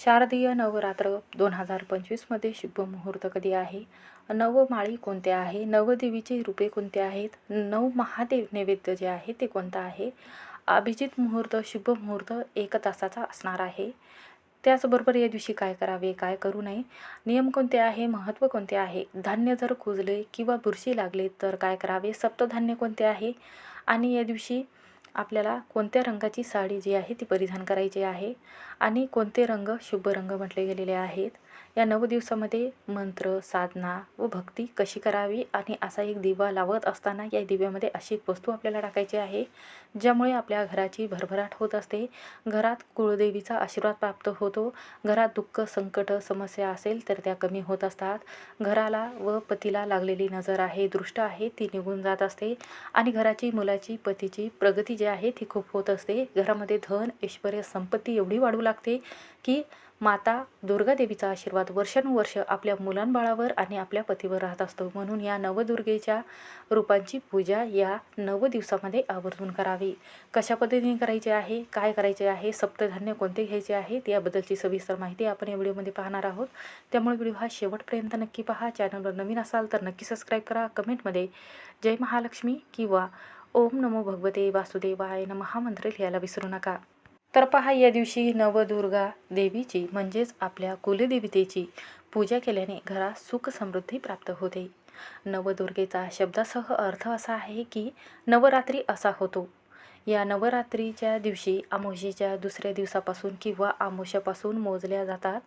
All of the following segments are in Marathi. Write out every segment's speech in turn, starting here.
शारदीय नवरात्र दोन हजार पंचवीसमध्ये शुभ मुहूर्त कधी आहे? नवमाळी कोणत्या आहे? नवदेवीचे रूपे कोणते आहेत? नऊ महादेव नैवेद्य जे आहे ते कोणतं आहे? अभिजित मुहूर्त शुभ मुहूर्त एक तासाचा असणार आहे. त्याचबरोबर या दिवशी काय करावे काय करू नये? नियम कोणते आहे? महत्त्व कोणते आहे? धान्य जर कुजले किंवा बुरशी लागले तर काय करावे? सप्तधान्य कोणते आहे? आणि या दिवशी आपल्याला कोणत्या रंगाची साडी जी आहे ती परिधान करायची आहे आणि कोणते रंग शुभ रंग म्हटले गेलेले आहेत? या नऊ दिवसामध्ये मंत्र साधना व भक्ती कशी करावी आणि असा एक दिवा लावत असताना या दिव्यामध्ये अशी एक वस्तू आपल्याला टाकायची आहे ज्यामुळे आपल्या घराची भरभराट होत असते. घरात कुळदेवीचा आशीर्वाद प्राप्त होतो. घरात दुःख संकट समस्या असेल तर त्या कमी होत असतात. घराला व पतीला लागलेली नजर आहे दृष्ट आहे ती निघून जात असते. आणि घराची मुलाची पतीची प्रगती जी आहे ती खूप होत असते. घरामध्ये धन ऐश्वर संपत्ती एवढी वाढू लागते की माता दुर्गादेवीचा आशीर्वाद वर्षानुवर्ष आपल्या मुलांबाळावर आणि आपल्या पतीवर राहत असतो. म्हणून या नवदुर्गेच्या रूपांची पूजा या नव दिवसामध्ये आवर्जून करावी. कशा पद्धतीने करायची आहे? काय करायचे आहे? सप्तधान्य कोणते घ्यायचे आहेत याबद्दलची सविस्तर माहिती आपण या व्हिडिओमध्ये पाहणार आहोत. त्यामुळे व्हिडिओ हा शेवटपर्यंत नक्की पहा. चॅनलवर नवीन असाल तर नक्की सबस्क्राईब करा. कमेंटमध्ये जय महालक्ष्मी किंवा ओम नमो भगवते वासुदेवाय न मंत्र लिहायला विसरू नका. तर पहा या दिवशी नवदुर्गा देवीची म्हणजेच आपल्या कुलदेवतेची पूजा केल्याने घरात सुख समृद्धी प्राप्त होते. नवदुर्गेचा शब्दासह अर्थ असा आहे की नवरात्री असा होतो. या नवरात्रीच्या दिवशी आमोशीच्या दुसऱ्या दिवसापासून किंवा आमोशापासून मोजल्या जातात.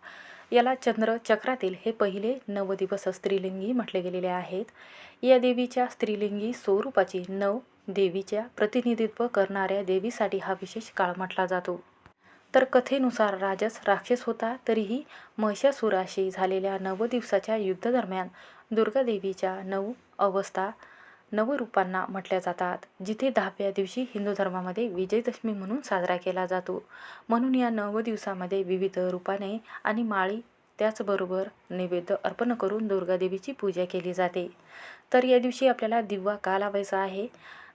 याला चंद्र चक्रातील हे पहिले नवदिवस स्त्रीलिंगी म्हटले गेलेले आहेत. या देवीच्या स्त्रीलिंगी स्वरूपाची नव देवीच्या प्रतिनिधित्व करणाऱ्या देवीसाठी हा विशेष काळ म्हटला जातो. तर कथेनुसार राजस राक्षस होता तरीही महिषासुराशी झालेल्या नव दिवसाच्या युद्धादरम्यान दुर्गादेवीच्या नऊ अवस्था नवरूपांना म्हटल्या जातात जिथे दहाव्या दिवशी हिंदू धर्मामध्ये विजयदशमी म्हणून साजरा केला जातो. म्हणून या नव दिवसामध्ये विविध रूपाने आणि माळी त्याचबरोबर नैवेद्य अर्पण करून दुर्गादेवीची पूजा केली जाते. तर या दिवशी आपल्याला दिवा का लावायचा आहे?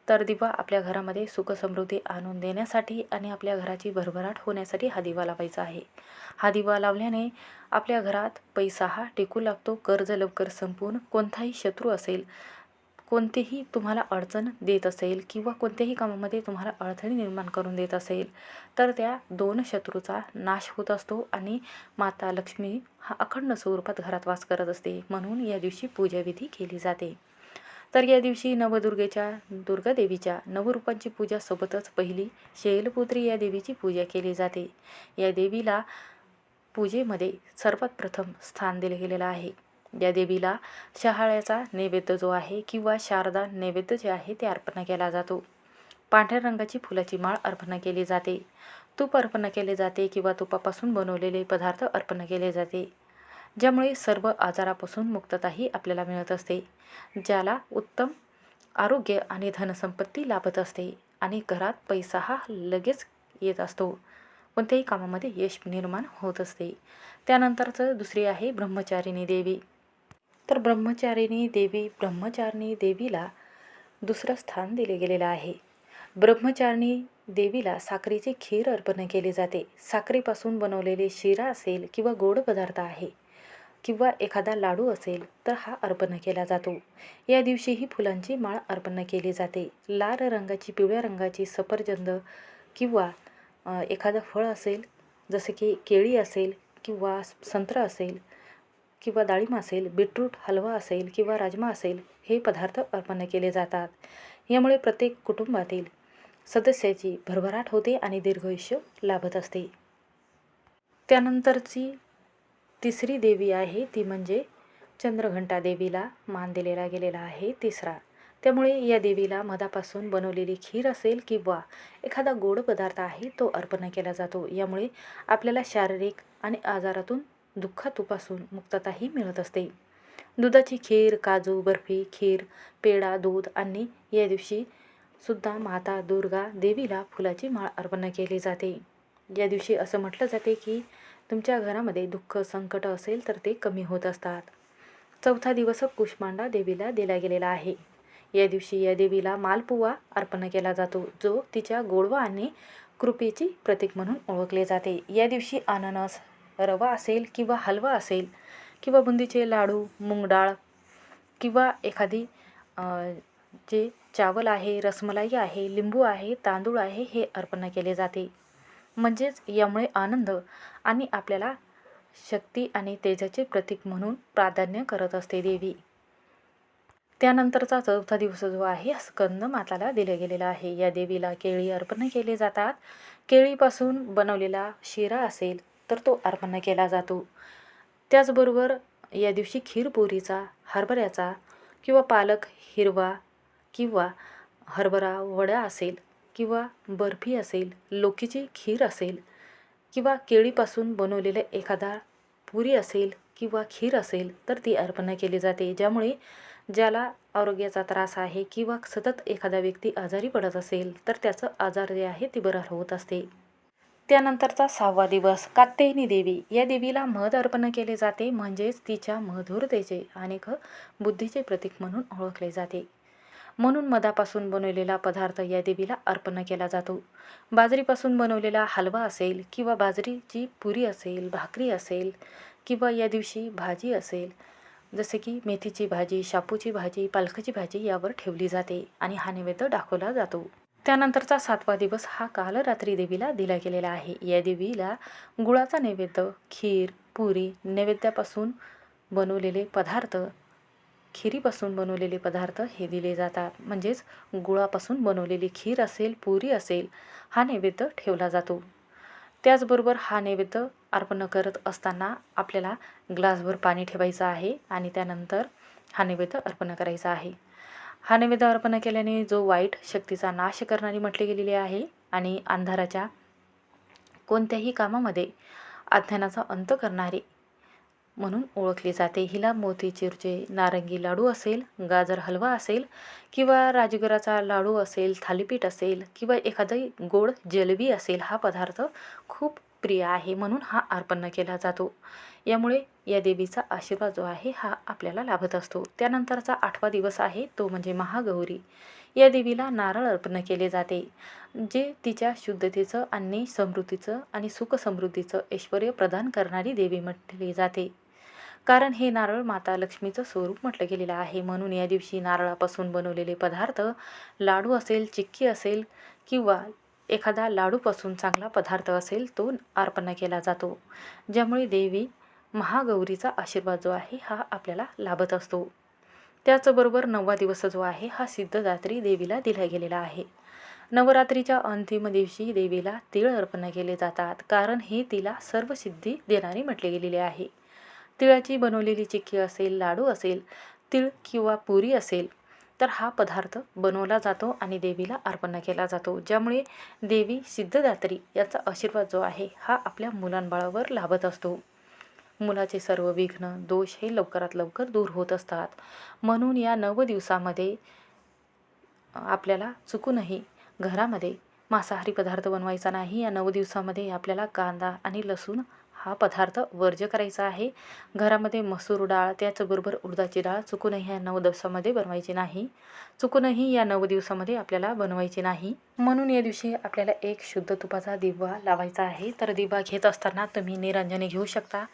तर दिवा आपल्या घरामध्ये सुखसमृद्धी आणून देण्यासाठी आणि आपल्या घराची भरभराट होण्यासाठी हा दिवा लावायचा आहे. हा दिवा लावल्याने आपल्या घरात पैसा हा टिकू लागतो कर्ज लवकर संपून कोणताही शत्रू असेल कोणतेही तुम्हाला अडचण देत असेल किंवा कोणत्याही कामामध्ये तुम्हाला अडचणी निर्माण करून देत असेल तर त्या दोन शत्रूचा नाश होत असतो आणि माता लक्ष्मी हा अखंड स्वरूपात घरात वास करत असते. म्हणून या दिवशी पूजाविधी केली जाते. तर या दिवशी नवदुर्गेच्या दुर्गादेवीच्या नवरूपांची पूजा सोबतच पहिली शैलपुत्री या देवीची पूजा केली जाते. या देवीला पूजेमध्ये सर्वात प्रथम स्थान दिले गेलेलं आहे. या देवीला शहाळ्याचा नैवेद्य जो आहे किंवा शारदा नैवेद्य जे आहे ते अर्पण केला जातो. पांढऱ्या रंगाची फुलाची माळ अर्पण केली जाते. तूप अर्पण केले जाते किंवा तुपापासून बनवलेले पदार्थ अर्पण केले जाते. ज्यामुळे सर्व आजारापासून मुक्तताही आपल्याला मिळत असते ज्याला उत्तम आरोग्य आणि धनसंपत्ती लाभत असते आणि घरात पैसा हा लगेच येत असतो. कोणत्याही कामामध्ये यश निर्माण होत असते. त्यानंतरचं दुसरी आहे ब्रह्मचारिणी देवी. तर ब्रह्मचारिणी देवी ब्रह्मचारिणी देवीला दुसरं स्थान दिले गेलेलं आहे. ब्रह्मचारिणी देवीला साखरेची खीर अर्पण केली जाते. साखरेपासून बनवलेले शिरा असेल किंवा गोड पदार्थ आहे. किंवा एखादा लाडू असेल तर हा अर्पण केला जातो. या दिवशीही फुलांची माळ अर्पण केली जाते. लाल रंगाची पिवळ्या रंगाची सफरचंद किंवा एखादं फळ असेल जसे की केळी असेल किंवा संत्र असेल किंवा डाळिंब असेल बीटरूट हलवा असेल किंवा राजमा असेल हे पदार्थ अर्पण केले जातात. यामुळे प्रत्येक कुटुंबातील सदस्याची भरभराट होते आणि दीर्घायुष्य लाभत असते. त्यानंतरची तिसरी देवी आहे ती म्हणजे चंद्रघंटा देवीला मान दिलेला गेलेला आहे तिसरा. त्यामुळे या देवीला मधापासून बनवलेली खीर असेल किंवा एखादा गोड पदार्थ आहे तो अर्पण केला जातो. यामुळे आपल्याला शारीरिक आणि आजारातून दुःखातूपासून मुक्तताही मिळत असते. दुधाची खीर काजू बर्फी खीर पेढा दूध आणि या दिवशी सुद्धा माता दुर्गा देवीला फुलाची माळ अर्पण केली जाते. या दिवशी असं म्हटलं जाते की तुमच्या घरामध्ये दुःख संकट असेल तर ते कमी होत असतात. चौथा दिवस कुष्मांडा देवीला दिला गेलेला आहे. या दिवशी या देवीला मालपुवा अर्पण केला जातो जो तिच्या गोडवा आणि कृपेची प्रतीक म्हणून ओळखले जाते. या दिवशी अननस रवा असेल किंवा हलवा असेल किंवा बुंदीचे लाडू मूग डाळ किंवा एखादी जे चावल आहे रसमलाई आहे लिंबू आहे तांदूळ आहे हे अर्पण केले जाते. म्हणजेच यामुळे आनंद आणि आपल्याला शक्ती आणि तेजाचे प्रतीक म्हणून प्राधान्य करत असते देवी. त्यानंतरचा चौथा दिवस जो आहे स्कंद माताला दिले गेलेला आहे. या देवीला केळी अर्पण केले जातात. केळीपासून बनवलेला शिरा असेल तर तो अर्पण केला जातो. त्याचबरोबर या दिवशी खीरपुरीचा हरभऱ्याचा किंवा पालक हिरवा किंवा हरभरा वडा असेल किंवा बर्फी असेल लोकीची खीर असेल किंवा केळीपासून बनवलेलं एखादा पुरी असेल किंवा खीर असेल तर ती अर्पण केली जाते. ज्यामुळे ज्याला आरोग्याचा त्रास आहे किंवा सतत एखादा व्यक्ती आजारी पडत असेल तर त्याचं आजार जे आहे ते बरं होत असते. त्यानंतरचा सहावा दिवस कात्यायनी देवी. या देवीला मध अर्पण केले जाते म्हणजेच तिच्या मधुरतेचे आणि बुद्धीचे प्रतीक म्हणून ओळखले जाते. म्हणून मधापासून बनवलेला पदार्थ या देवीला अर्पण केला जातो. बाजरीपासून बनवलेला हलवा असेल किंवा बाजरीची पुरी असेल भाकरी असेल किंवा या दिवशी भाजी असेल जसे की मेथीची भाजी शापूची भाजी पालखीची भाजी यावर ठेवली जाते आणि हा नैवेद्य दाखवला जातो. त्यानंतरचा सातवा दिवस हा काल रात्री देवीला दिला गेलेला आहे. या देवीला गुळाचा नैवेद्य खीर पुरी नैवेद्यापासून बनवलेले पदार्थ खिरीपासून बनवलेले पदार्थ हे दिले जातात. म्हणजेच गुळापासून बनवलेली खीर असेल पुरी असेल हा नैवेद्य ठेवला जातो. त्याचबरोबर हा नैवेद्य अर्पण करत असताना आपल्याला ग्लासभर पाणी ठेवायचं आहे आणि त्यानंतर हा नैवेद्य अर्पण करायचा आहे. हा नैवेद्य अर्पण केल्याने जो वाईट शक्तीचा नाश करणारी म्हटले गेलेली आहे आणि अंधाराच्या कोणत्याही कामामध्ये अज्ञानाचा अंत करणारी म्हणून ओळखली जाते. हिला मोतीचूरचे नारंगी लाडू असेल गाजर हलवा असेल किंवा राजगिराचा लाडू असेल थालीपीठ असेल किंवा एखादं गोड जलबी असेल हा पदार्थ खूप प्रिय आहे म्हणून हा अर्पण केला जातो. यामुळे या देवीचा आशीर्वाद जो आहे हा आपल्याला लाभत असतो. त्यानंतरचा आठवा दिवस आहे तो म्हणजे महागौरी. या देवीला नारळ अर्पण केले जाते जे तिच्या शुद्धतेचं आणि समृद्धीचं आणि सुखसमृद्धीचं ऐश्वर प्रदान करणारी देवी म्हटली जाते. कारण हे नारळ माता लक्ष्मीचं स्वरूप म्हटलं गेलेलं आहे. म्हणून या दिवशी नारळापासून बनवलेले पदार्थ लाडू असेल चिक्की असेल किंवा एखादा लाडूपासून चांगला पदार्थ असेल तो अर्पण केला जातो. ज्यामुळे देवी महागौरीचा आशीर्वाद जो आहे हा आपल्याला लाभत असतो. त्याचबरोबर नववा दिवस जो आहे हा सिद्धदात्री देवीला दिला गेलेला आहे. नवरात्रीच्या अंतिम दिवशी देवीला तिळ अर्पण केले जातात. कारण हे तिला सर्व सिद्धी देणारी म्हटले गेलेले आहे. तिळाची बनवलेली चिक्की असेल लाडू असेल तिळ किंवा पुरी असेल तर हा पदार्थ बनवला जातो आणि देवीला अर्पण केला जातो ज्यामुळे देवी सिद्धदात्री याचा आशीर्वाद जो आहे हा आपल्या मुलांबाळावर लाभत असतो. मुलाचे सर्व विघ्न दोष हे लवकरात लवकर दूर होत असतात. म्हणून या नव दिवसामध्ये आपल्याला चुकूनही घरामध्ये मांसाहारी पदार्थ बनवायचा नाही. या नऊ दिवसामध्ये आपल्याला कांदा आणि लसूण हा पदार्थ वर्ज्य करायचा आहे. घरामध्ये मसूर डाळ त्याचबरोबर उडदाची डाळ चुकूनही ह्या नऊ दिवसामध्ये बनवायची नाही. चुकूनही या नऊ दिवसामध्ये आपल्याला बनवायची नाही. म्हणून या दिवशी आपल्याला एक शुद्ध तुपाचा दिवा लावायचा आहे. तर दिवा घेत असताना तुम्ही निरंजने घेऊ शकता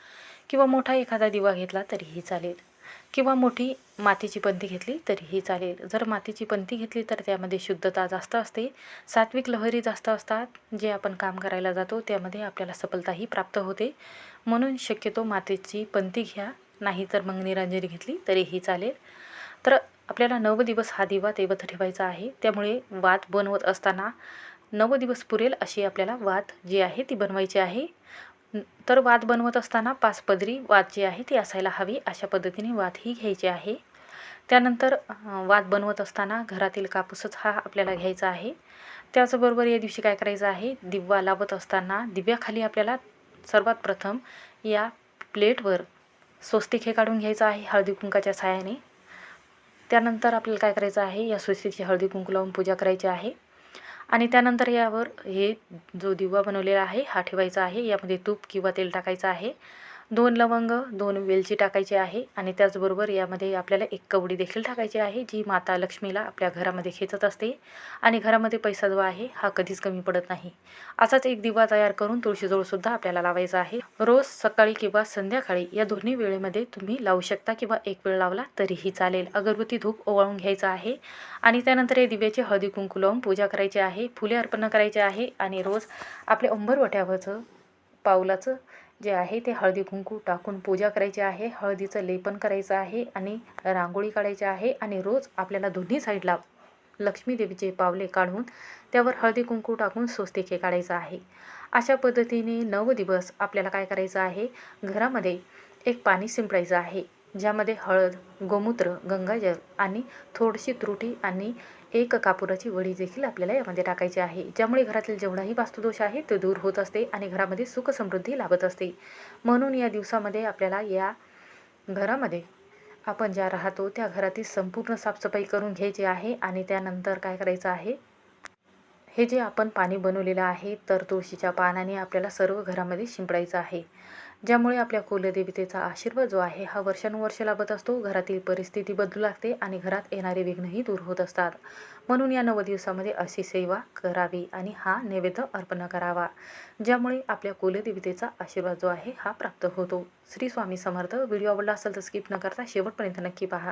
किंवा मोठा एखादा दिवा घेतला तरीही चालेल. किंवा मोठी मातीची पंथी घेतली तरीही चालेल. जर मातीची पंथी घेतली तर त्यामध्ये शुद्धता जास्त असते. सात्विक लहरी जास्त असतात. जे आपण काम करायला जातो त्यामध्ये आपल्याला सफलताही प्राप्त होते. म्हणून शक्यतो मातीची पंथी घ्या. नाही तर मग निरांजनी घेतली तरीही चालेल. तर आपल्याला नव दिवस हा दिवा तेवत ठेवायचा आहे. त्यामुळे वात बनवत असताना नव दिवस पुरेल अशी आपल्याला वात जी आहे ती बनवायची आहे. तर वात बनवत असताना पाच पदरी वात जी आहे ती असायला हवी. अशा पद्धतीने वात ही घ्यायची आहे. त्यानंतर वात बनवत असताना घरातील कापूसच हा आपल्याला घ्यायचा आहे. त्याचबरोबर या दिवशी काय करायचं आहे? दिवा लावत असताना दिव्याखाली आपल्याला सर्वात प्रथम या प्लेटवर स्वस्तिक हे काढून घ्यायचं आहे हळदी कुंकाच्या साह्याने. त्यानंतर आपल्याला काय करायचं आहे? या स्वस्तिकची हळदी कुंकू लावून पूजा करायची आहे. आणि त्यानंतर यावर हे जो दिवा बनवलेला आहे हा ठेवायचा आहे. यामध्ये तूप किंवा तेल टाकायचं आहे. दोन लवंग दोन वेलची टाकायची आहे आणि त्याचबरोबर यामध्ये आपल्याला एक कवडी देखील टाकायची आहे जी माता लक्ष्मीला आपल्या घरामध्ये खेचत असते आणि घरामध्ये पैसा जो आहे हा कधीच कमी पडत नाही. असाच एक दिवा तयार करून तुळशीजवळसुद्धा आपल्याला लावायचा आहे. रोज सकाळी किंवा संध्याकाळी या दोन्ही वेळेमध्ये तुम्ही लावू शकता किंवा एक वेळ लावला तरीही चालेल. अगरबत्ती धूप ओवाळून घ्यायचा आहे आणि त्यानंतर या दिव्याची हळदी कुंकू लावून पूजा करायची आहे फुले अर्पण करायचे आहे आणि रोज आपल्या उंबरवट्यावरचं पाऊलाचं जे आहे ते हळदी कुंकू टाकून पूजा करायची आहे. हळदीचं लेपन करायचं आहे आणि रांगोळी काढायची आहे आणि रोज आपल्याला दोन्ही साईडला लक्ष्मीदेवीचे पावले काढून त्यावर हळदी कुंकू टाकून स्वस्तिके काढायचं आहे. अशा पद्धतीने नऊ दिवस आपल्याला काय करायचं आहे? घरामध्ये एक पाणी शिंपडायचं आहे ज्यामध्ये हळद गोमूत्र गंगाजल आणि थोडीशी त्रुटी आणि एक कापुराची वडी देखील आपल्याला यामध्ये टाकायची आहे. ज्यामुळे घरातील जेवढाही वास्तुदोष आहे तो दूर होत असते आणि घरामध्ये सुख समृद्धी लाभत असते. म्हणून या दिवसामध्ये आपल्याला या घरामध्ये आपण ज्या राहतो त्या घरातील संपूर्ण साफसफाई करून घ्यायची आहे आणि त्यानंतर काय करायचं आहे? हे जे आपण पाणी बनवलेलं आहे तर तुळशीच्या पानाने आपल्याला सर्व घरामध्ये शिंपडायचं आहे. ज्यामुळे आपल्या कुलदेवतेचा आशीर्वाद जो आहे हा वर्षानुवर्ष लाभत असतो. घरातील परिस्थिती बदलू लागते आणि घरात येणारे विघ्नही दूर होत असतात. म्हणून या नव दिवसामध्ये अशी सेवा करावी आणि हा नैवेद्य अर्पण करावा ज्यामुळे आपल्या कुलदेवतेचा आशीर्वाद जो आहे हा प्राप्त होतो. श्री स्वामी समर्थ व्हिडिओ आवडला असेल तर स्किप न करता शेवटपर्यंत नक्की पहा.